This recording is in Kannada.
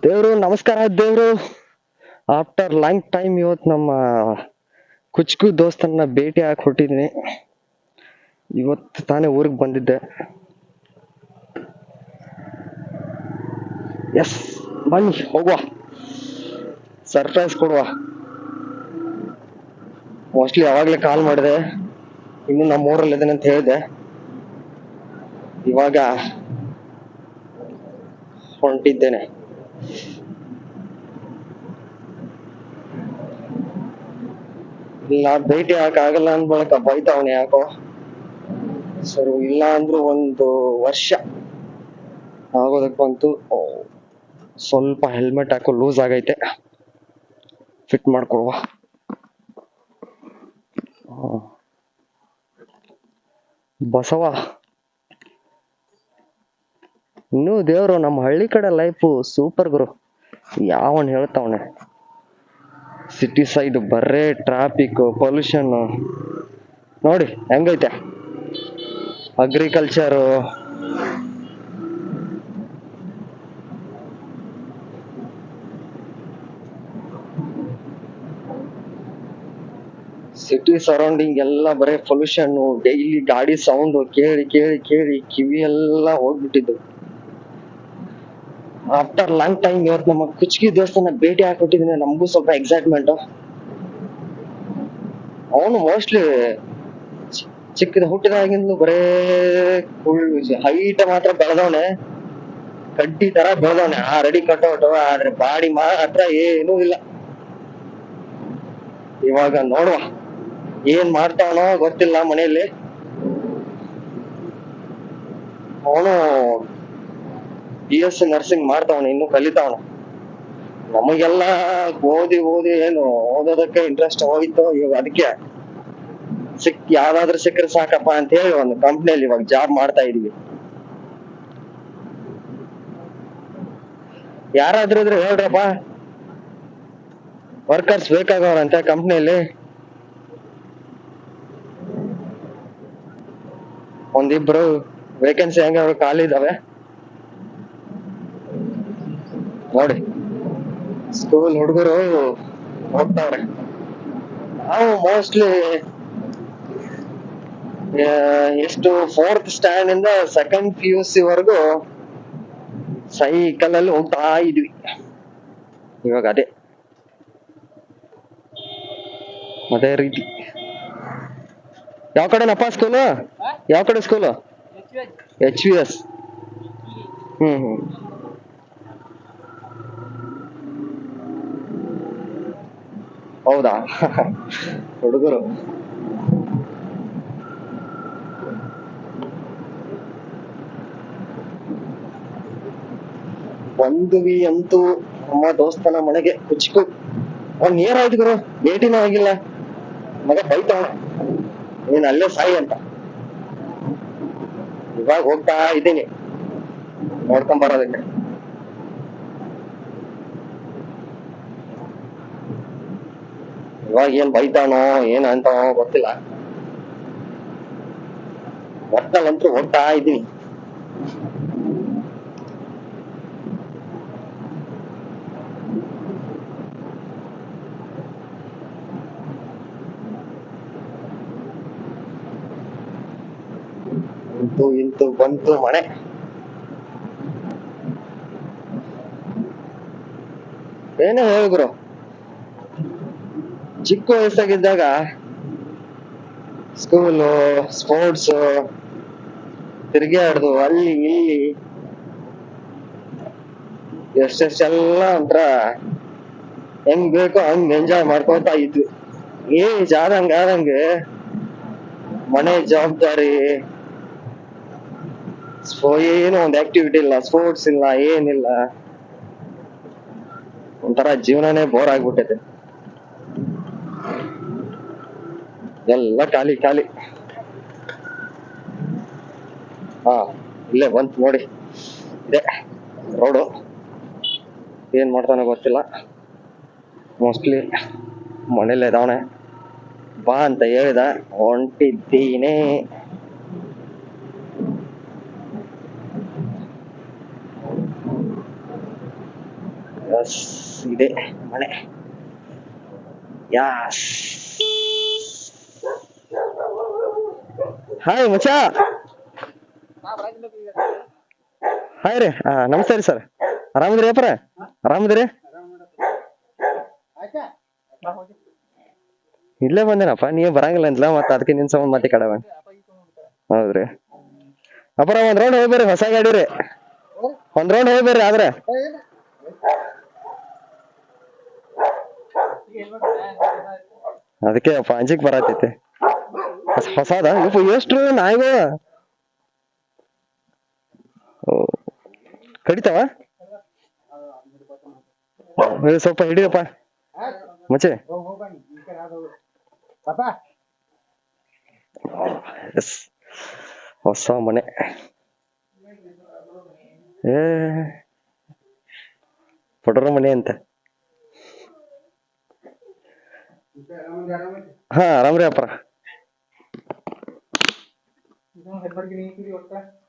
ದೇವ್ರು, ನಮಸ್ಕಾರ ದೇವ್ರು. ಆಫ್ಟರ್ ಲಾಂಗ್ ಟೈಮ್ ಇವತ್ತು ನಮ್ಮ ಕುಚ್ಕು ದೋಸ್ತನ್ನ ಭೇಟಿ ಹಾಕಿ ಹೊಟ್ಟಿದ್ದೀನಿ ಇವತ್ತು ತಾನೇ ಊರಿಗೆ ಬಂದಿದ್ದೆ. ಎಸ್ ಬನ್ನಿ, ಹೋಗುವ. ಸರ್ಪ್ರೈಸ್ ಕೊಡುವ. ಮೋಸ್ಟ್ಲಿ ಯಾವಾಗಲೇ ಕಾಲ್ ಮಾಡಿದೆ. ಇನ್ನು ನಮ್ಮ ಊರಲ್ಲಿ ಇದ್ದೇನೆ ಅಂತ ಹೇಳಿದೆ. ಇವಾಗ ಹೊಂಟಿದ್ದೇನೆ. ಇಲ್ಲ ಭೇಟಿ ಆಗಲ್ಲ ಅಂದ ಬಳಿಕ ಬೈತಾವನೆ ಯಾಕೋ. ಸರಿ ಇಲ್ಲ ಅಂದ್ರು ಒಂದು ವರ್ಷ ಆಗೋದಕ್ಕೆ ಬಂತು. ಸ್ವಲ್ಪ ಹೆಲ್ಮೆಟ್ ಹಾಕೋ ಲೂಸ್ ಆಗೈತೆ. ಫಿಟ್ ಮಾಡ್ಕೊಡುವ. ಬಸವ ಇನ್ನು ದೇವ್ರು ನಮ್ಮ ಹಳ್ಳಿ ಕಡೆ ಲೈಫು ಸೂಪರ್ ಗುರು. ಯಾವನ್ ಹೇಳ್ತಾವನೆ? ಸಿಟಿ ಸೈಡ್ ಬರ್ರೇ ಟ್ರಾಫಿಕ್ ಪೊಲ್ಯೂಷನ್ ನೋಡಿ, ಹೆಂಗೈತೆ? ಅಗ್ರಿಕಲ್ಚರು ಸಿಟಿ ಸರೌಂಡಿಂಗ್ ಎಲ್ಲ ಬರೀ ಪೊಲ್ಯೂಷನ್ ಡೈಲಿ ಗಾಡಿ ಸೌಂಡ್ ಕೇಳಿ ಕೇಳಿ ಕೇಳಿ ಕಿವಿ ಎಲ್ಲ ಹೋಗ್ಬಿಟ್ಟಿದ್ದು. ಆಫ್ಟರ್ ಲಾಂಗ್ ಟೈಮ್ ಇವತ್ತು ನಮ್ಮ ಕುಚ್ಕಿ ದೇವಸ್ಥಾನ ಭೇಟಿ ಹಾಕೊಟ್ಟಿದ್ದೀನಿ ನಮಗೂ ಸ್ವಲ್ಪ ಎಕ್ಸೈಟ್ಮೆಂಟ್ ಅವನು ಮೋಸ್ಟ್ಲಿ ಚಿಕ್ಕದ ಹುಟ್ಟಿದಾಗಿಂದ ಬರೇ ಹೈಟ್ ಮಾತ್ರ ಬೆಳೆದವನೆ. ಕಡ್ಡಿ ತರ ಬೆಳೆದವನೆ. ಆ ರೆಡಿ ಕಟೌಟ್ ಆದ್ರೆ ಬಾಡಿ ಮಾತ್ರ ಏನೂ ಇಲ್ಲ. ಇವಾಗ ನೋಡುವ, ಏನ್ ಮಾಡ್ತಾವನೋ ಗೊತ್ತಿಲ್ಲ ಮನೆಯಲ್ಲಿ. ಅವನು ಬಿ ಎಸ್ ಸಿ ನರ್ಸಿಂಗ್ ಮಾಡ್ತಾವನೆ, ಇನ್ನು ಕಲಿತಾವನ. ನಮಗೆಲ್ಲ ಓದಿ ಓದಿ ಏನು ಓದೋದಕ್ಕೆ ಇಂಟ್ರೆಸ್ಟ್ ಹೋಗಿತ್ತು, ಇವಾಗ ಅದಕ್ಕೆ. ಸಿಕ್, ಯಾವ್ದಾದ್ರು ಸಿಕ್ಕರೆ ಸಾಕಪ್ಪ ಅಂತ ಹೇಳಿ ಒಂದು ಕಂಪ್ನಿಯಲ್ಲಿ ಇವಾಗ ಜಾಬ್ ಮಾಡ್ತಾ ಇದೀವಿ. ಯಾರಾದ್ರೂ ಇದ್ರೆ ಹೇಳ್ರಪ್ಪ. ವರ್ಕರ್ಸ್ ಬೇಕಾಗವ್ರಂತೆ ಕಂಪ್ನಿಯಲ್ಲಿ ಒಂದಿಬ್ರು ವೇಕೆನ್ಸಿ ಹೆಂಗ ಖಾಲಿ ಇದಾವೆ. ನೋಡಿ. ಸ್ಕೂಲ್ ಹುಡುಗರು ಹೋಗ್ತಾವ್ರೆ. ನಾವು ಮೋಸ್ಟ್ಲಿ ಎಷ್ಟು ಫೋರ್ತ್ ಸ್ಟ್ಯಾಂಡ್ ಇಂದ ಸೆಕೆಂಡ್ ಪಿ ಯು ಸಿ ವರೆಗೂ ಸೈಕಲ್ ಅಲ್ಲಿ ಹೋಗ್ತಾ ಇದ್ವಿ. ಇವಾಗ ಅದೇ. ಅದೇ ರೀತಿ. ಯಾವ ಕಡೆನಪ್ಪ ಸ್ಕೂಲು ಯಾವ ಕಡೆ ಸ್ಕೂಲು ಎಚ್ ವಿ ಎಸ್ ಹ್ಮ್ ಹ್ಮ್. ಹೌದಾ? ಹುಡುಗರು. ಬಂದ್ವಿ ಅಂತೂ ನಮ್ಮ ದೋಸ್ತನ ಮನೆಗೆ ಕುಚ್ಕು ಅವ್ನ್ ನೇರ ಗುರು. ಭೇಟಿನೂ ಆಗಿಲ್ಲ. ಮಗ ಬೈತಾವ. ನೀನ್ ಅಲ್ಲೇ ಸಾಯಿ ಅಂತ. ಇವಾಗ ಹೋಗ್ತಾ ಇದ್ದೀನಿ. ನೋಡ್ಕೊಂಡ್ ಬರೋದಕ್ಕೆ. ಇವಾಗ ಏನ್ ಬೈತಾನೋ ಏನ್ ಅಂತಾನೋ ಗೊತ್ತಿಲ್ಲ. ಒಟ್ನಲ್ಲಂತೂ ಹೋಗ್ತಾ ಇದೀನಿ. ಇಂತು ಇಂತು ಬಂತು ಮನೆ ಏನೇ ಹೇಳಿದ್ರು ಚಿಕ್ಕ ವಯಸ್ಸಾಗಿದ್ದಾಗ ಸ್ಕೂಲು ಸ್ಪೋರ್ಟ್ಸ್ ತಿರುಗಾಡ್ದು ಅಲ್ಲಿ, ಇಲ್ಲಿ ಎಷ್ಟೆಷ್ಟೆಲ್ಲ ಒಂಥರ ಹೆಂಗ್ ಬೇಕೋ ಹಂಗ್ ಎಂಜಾಯ್ ಮಾಡ್ಕೊತಾ ಇದ್ವಿ. ಏಜ್ ಆದಂಗ ಆದಂಗೆ ಮನೆ ಜವಾಬ್ದಾರಿ ಏನು ಒಂದು ಆಕ್ಟಿವಿಟಿ ಇಲ್ಲ ಸ್ಪೋರ್ಟ್ಸ್ ಇಲ್ಲ, ಏನಿಲ್ಲ. ಒಂಥರ ಜೀವನನೇ ಬೋರ್ ಆಗ್ಬಿಟ್ಟೈತೆ ಎಲ್ಲ ಖಾಲಿ ಖಾಲಿ. ಹಾ, ಇಲ್ಲೇ ಬಂತು ನೋಡಿ. ಇದೆ. ರೋಡು. ಏನ್ ಮಾಡ್ತಾನೋ ಗೊತ್ತಿಲ್ಲ. ಮೋಸ್ಟ್ಲಿ ಮನೇಲೆ ಇದ್ದಾವಣೆ ಬಾ ಅಂತ ಹೇಳಿದ. ಹೊಂಟಿದ್ದೀನಿ. ಇದೆ ಮನೆ. ಯಾಸ್ ಹಾಯ್ ಮಚ್ಚ. ಹಾಯ್ ರೀ. ಹಾ ನಮಸ್ತೆ ರೀ ಸರ್. ಆರಾಮದ್ರಿ ಅಪ್ಪರ ಆರಾಮದ್ರಿ? ಇಲ್ಲೇ ಬಂದೇನಪ್ಪ ನೀ ಬರಂಗಿಲ್ಲ ಅಂತಲ್ಲ ಮತ್ತೆ ಅದಕ್ಕೆ ನಿನ್ ಸಂಬಂಧ ಮತ್ತೆ ಕಡೆ ಹೌದ್ರಿ. ಅಪ್ಪರ ಒಂದ್ ರೌಂಡ್ ಹೋಗ್ಬೇರಿ ಹೊಸ ಗಾಡಿ ರೀ. ಒಂದ್ ರೌಂಡ್ ಹೋಗ್ಬೇರಿ ಆದ್ರೆ. ಅದಕ್ಕೆ ಅಪ್ಪ ಅಂಜಿಕ್ ಬರತೈತಿ. ಹೊಸಾದ? ಇಪ್ಪ ಎಷ್ಟು ನಾಯಿಗ. ಕಡಿತಾವ? ಸ್ವಲ್ಪ ಹಿಡಿಯಪ್ಪ. ಮಚ್ಚೆ. ಹೊಸ ಮನೆ. ಏ ಪೊಡರ ಮನೆ ಅಂತ. ಹಾ, ಆರಾಮ್ರಿ नहीं के लिए होता है